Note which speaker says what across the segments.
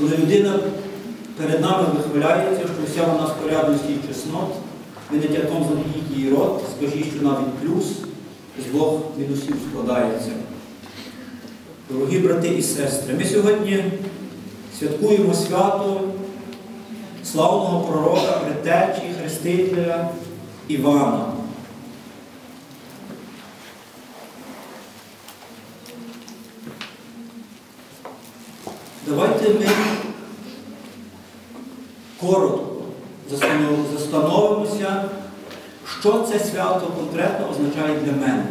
Speaker 1: Коли людина перед нами вихваляється, що вся вона з порядності і чеснот, ви не тятом замініть її рот, скажіть, що навіть плюс з двох мінусів складається. Дорогі брати і сестри, ми сьогодні святкуємо свято славного пророка, предтечі, хрестителя Івана. Давайте ми коротко застанов- застановимося, що це свято конкретно означає для мене.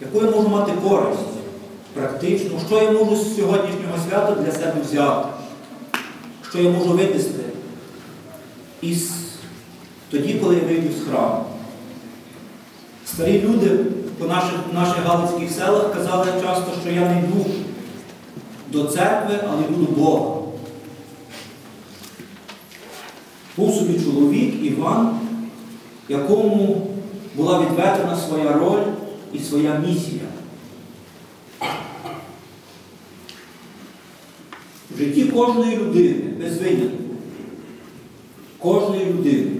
Speaker 1: Яку я можу мати користь практичну, що я можу з сьогоднішнього свята для себе взяти, що я можу винести із тоді, коли я вийду з храму. Старі люди по наших, наших галицьких селах казали часто, що я не йду до церкви, але йду до Бога. Був собі чоловік Іван, якому була відведена своя роль і своя місія. В житті кожної людини, без винятку, кожної людини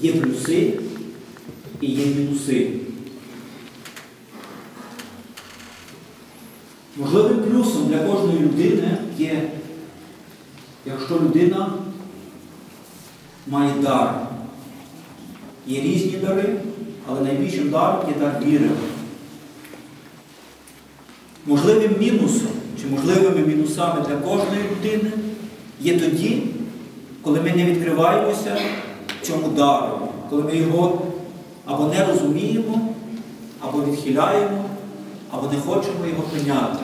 Speaker 1: є плюси і є мінуси. Можливим плюсом для кожної людини є, якщо людина має дар. Є різні дари, але найбільшим даром є дар віри. Можливим мінусом чи можливими мінусами для кожної людини є тоді, коли ми не відкриваємося цьому дару, коли ми його або не розуміємо, або відхиляємо, або не хочемо його прийняти.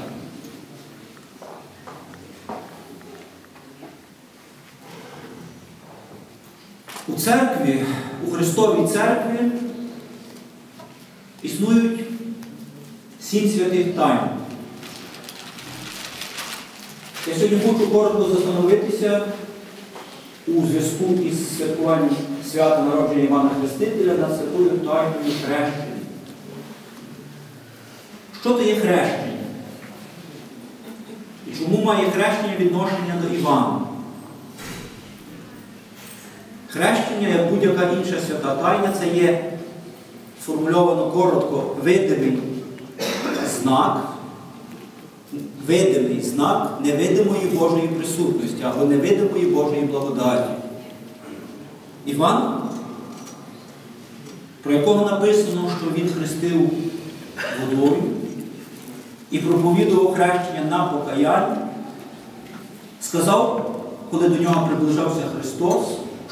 Speaker 1: У церкві, у Христовій церкві існують сім святих тайн. Я сьогодні хочу коротко застановитися у зв'язку із святкуванням свята народження Івана Хрестителя над святою тайною хрещення. Що то є хрещення? І чому має хрещення відношення до Івана? Хрещення, як будь-яка інша свята тайна, це є сформульовано коротко видимий знак, видимий знак невидимої Божої присутності або невидимої Божої благодаті. Іван, про якого написано, що він хрестив водою і проповідував хрещення на покаяння, сказав, коли до нього приближався Христос,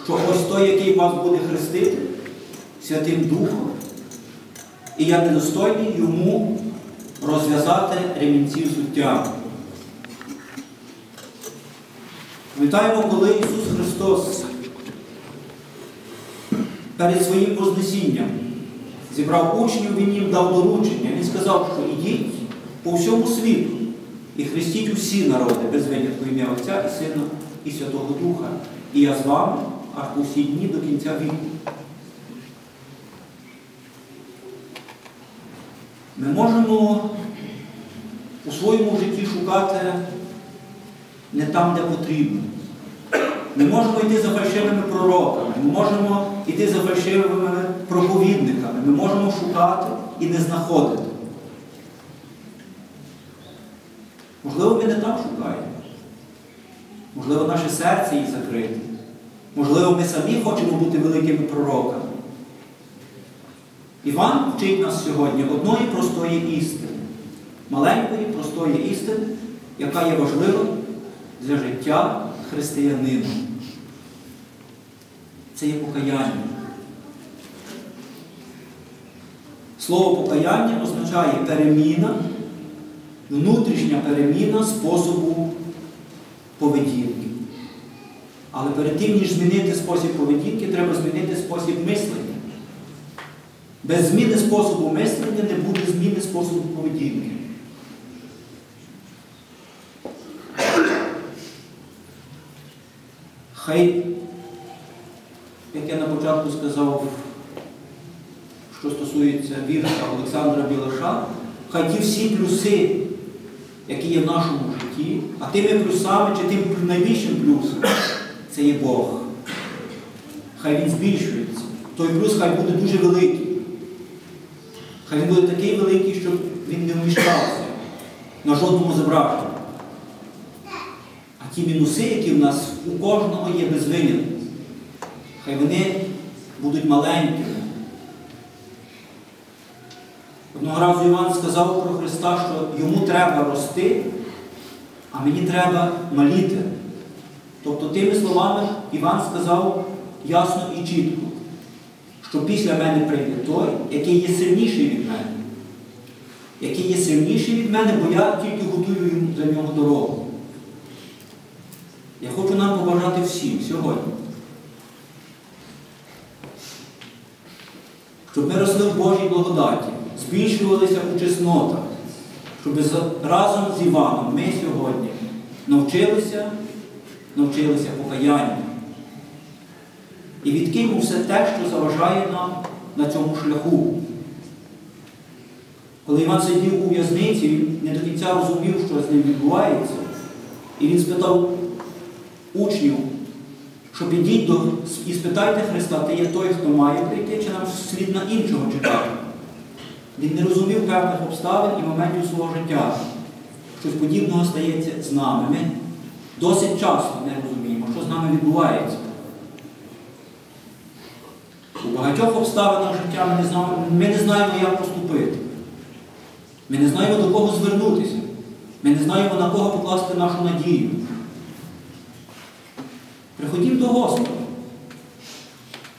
Speaker 1: що ось той, який вас буде хрестити Святим Духом, і я недостойний йому розв'язати ремінці суття. Пам'ятаємо, коли Ісус Христос перед своїм Вознесінням зібрав учнів, Він їм дав доручення. Він сказав, що ідіть по всьому світу і хрестіть усі народи без винятку ім'я Отця і Сина і Святого Духа. І я з вами аж по всі дні до кінця віку. Ми можемо у своєму житті шукати не там, де потрібно. Ми можемо йти за фальшивими пророками, ми можемо йти за фальшивими проповідниками, ми можемо шукати і не знаходити. Можливо, ми не там шукаємо. Можливо, наше серце їх закрите. Можливо, ми самі хочемо бути великими пророками. Іван вчить нас сьогодні одної простої істини, маленької простої істини, яка є важлива для життя християнина. Це є покаяння. Слово покаяння означає переміна, внутрішня переміна способу поведінки. Але перед тим, ніж змінити спосіб поведінки, треба змінити спосіб мислення. Без зміни способу мислення не буде зміни способу поведінки. Хай, як я на початку сказав, що стосується вірша Олександра Білаша, хай ті всі плюси, які є в нашому житті, а тими плюсами чи тим найбільшим плюсом це є Бог. Хай він збільшується. Той плюс хай буде дуже великий. Хай він буде такий великий, щоб він не вміщався на жодному зображенні. А ті мінуси, які в нас у кожного є без винятку, хай вони будуть маленькими. Одного разу Іван сказав про Христа, що йому треба рости, а мені треба маліти. Тобто тими словами Іван сказав ясно і чітко, що після мене прийде той, який є сильніший від мене. Який є сильніший від мене, бо я тільки готую за нього дорогу. Я хочу нам побажати всім сьогодні. Щоб ми росли в Божій благодаті, збільшувалися у чеснотах, щоб разом з Іваном ми сьогодні навчилися, навчилися покаянню. І відкинув все те, що заважає нам на цьому шляху. Коли Іван сидів у в'язниці, він не до кінця розумів, що з ним відбувається. І він спитав учнів, що підіть до і спитайте Христа, ти є той, хто має прийти, чи нам слід на іншого чекати. Він не розумів певних обставин і моментів свого життя. Щось подібного стається з нами. Ми досить часто не розуміємо, що з нами відбувається. У багатьох обставинах життя ми не знаємо, ми не знаємо, як поступити. Ми не знаємо, до кого звернутися. Ми не знаємо, на кого покласти нашу надію. Приходімо до Господа,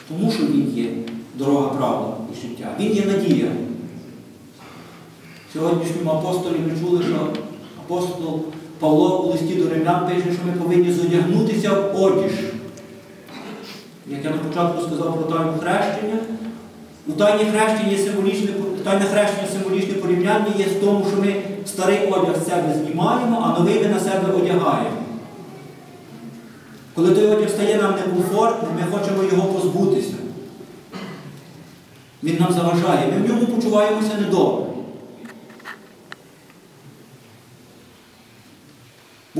Speaker 1: тому що Він є дорога правда і життя. Він є надія. Сьогоднішньому апостолі ми чули, що апостол Павло у листі до римлян пише, що ми повинні зодягнутися в одіж. Як я на початку сказав про тайну хрещення, у тайні хрещення символічне, тайне хрещення символічне порівняння є в тому, що ми старий одяг з себе знімаємо, а новий ми на себе одягаємо. Коли той одяг стає нам некомфортним, ми хочемо його позбутися. Він нам заважає, ми в ньому почуваємося недобре.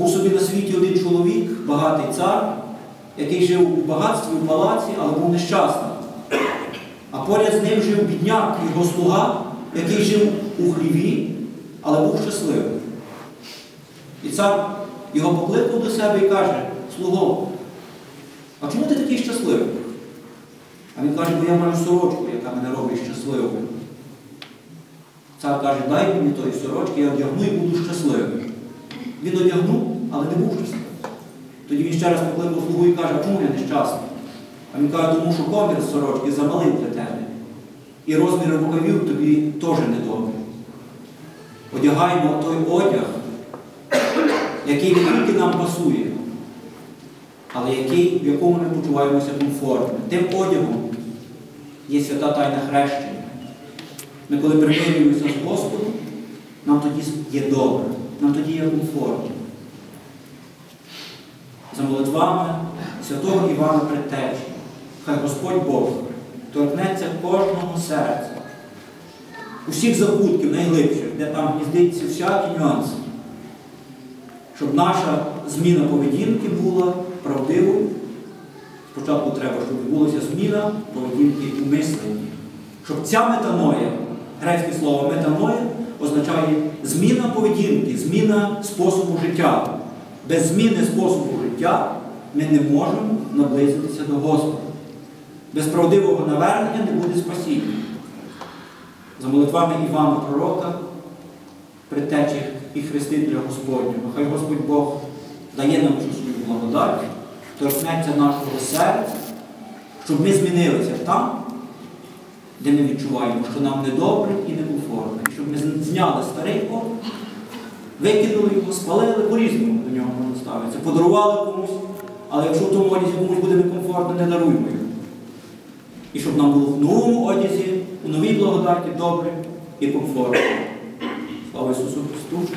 Speaker 1: Був собі на світі один чоловік, багатий цар, який жив у багатстві, у палаці, але був нещасний. А поряд з ним жив бідняк, його слуга, який жив у хліві, але був щасливий. І цар його покликав до себе і каже, слуго, а чому ти такий щасливий? А він каже, бо я маю сорочку, яка мене робить щасливим. Цар каже, дай мені тої сорочки, я одягну і буду щасливим. Він одягнув, але не був щасливий. Тоді він ще раз покликав слугу і каже, чому я нещасний? А він каже, тому що комір сорочки замалий для тебе. І розміри рукавів тобі теж недобрі. Одягаємо той одяг, який не тільки нам пасує, але який, в якому ми почуваємося комфортно. Тим одягом є свята тайна хрещення. Ми коли примирюємося з Господом, нам тоді є добре, нам тоді є комфортно. За молитвами святого Івана Предтечі, хай Господь Бог торкнеться кожного серця, усіх закутків найглибших, де там гніздиться всякі нюанси, щоб наша зміна поведінки була правдивою. Спочатку треба, щоб відбулася зміна поведінки у мисленні. Щоб ця метаноя, грецьке слово метаноя, означає зміна поведінки, зміна способу життя. Без зміни способу життя ми не можемо наблизитися до Господа. Без правдивого навернення не буде спасіння. За молитвами Івана Пророка, предтечі і Хрестителя Господнього. Хай Господь Бог дає нам цю свою благодать, торкнеться нашого серця, щоб ми змінилися там, де ми відчуваємо, що нам недобре і некомфортно. Щоб ми зняли старий образ, викинули його, спалили, по-різному до нього можна ставитися, подарували комусь, але якщо в тому одязі комусь буде некомфортно, не даруймо його. І щоб нам було в новому одязі, у новій благодаті добре і комфортно. Слава Ісусу Христу!